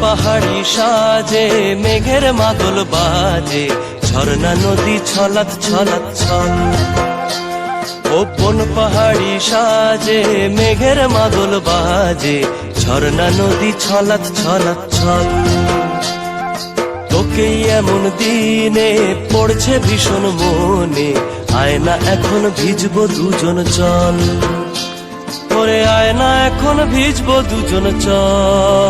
পাহাড়ি সাজে, মেঘের মাদল বাজে, ঝর্ণা নদী ছলাৎ ছলাৎ ছল। ওপন পাহাড়ি সাজে, মেঘের মাদল বাজে, ঝর্ণা নদী ছলাৎ ছলাৎ ছল। তোকে এমন দিনে পড়ছে ভীষণ মনে, আয়না এখন ভিজবো দুজন চল। ওরে আয়না এখন ভিজবো দুজন চল।